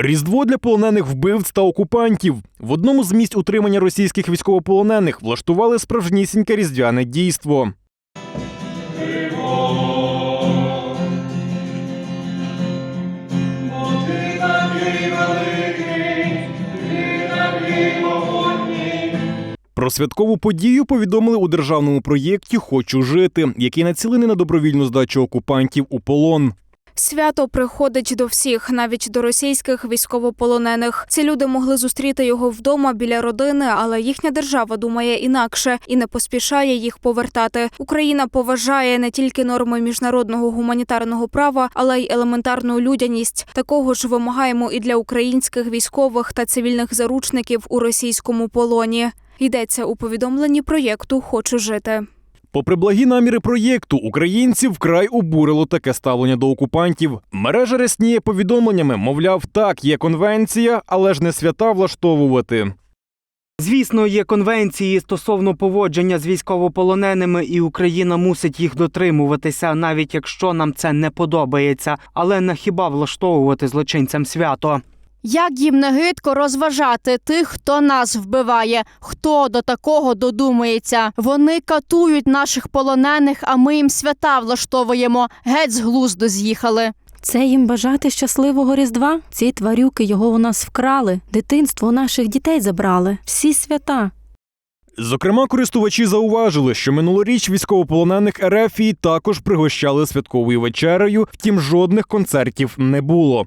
Різдво для полонених вбивць та окупантів. В одному з місць утримання російських військовополонених влаштували справжнісіньке різдвяне дійство. Про святкову подію повідомили у державному проєкті Хочу жити, який націлений на добровільну здачу окупантів у полон. Свято приходить до всіх, навіть до російських військовополонених. Ці люди могли зустріти його вдома біля родини, але їхня держава думає інакше і не поспішає їх повертати. Україна поважає не тільки норми міжнародного гуманітарного права, але й елементарну людяність. Такого ж вимагаємо і для українських військових та цивільних заручників у російському полоні. Йдеться у повідомленні проєкту Хочу жити. Попри благі наміри проєкту, українців вкрай обурило таке ставлення до окупантів. Мережа рясніє повідомленнями, мовляв, так, є конвенція, але ж не свята влаштовувати. Звісно, є конвенції стосовно поводження з військовополоненими, і Україна мусить їх дотримуватися, навіть якщо нам це не подобається. Але на хіба влаштовувати злочинцям свято? Як їм не гидко розважати тих, хто нас вбиває, хто до такого додумається. Вони катують наших полонених, а ми їм свята влаштовуємо. Геть з глузду з'їхали. Це їм бажати щасливого Різдва? Ці тварюки його у нас вкрали, дитинство наших дітей забрали, всі свята. Зокрема, користувачі зауважили, що минулоріч військовополонених РФ також пригощали святковою вечерею, втім жодних концертів не було.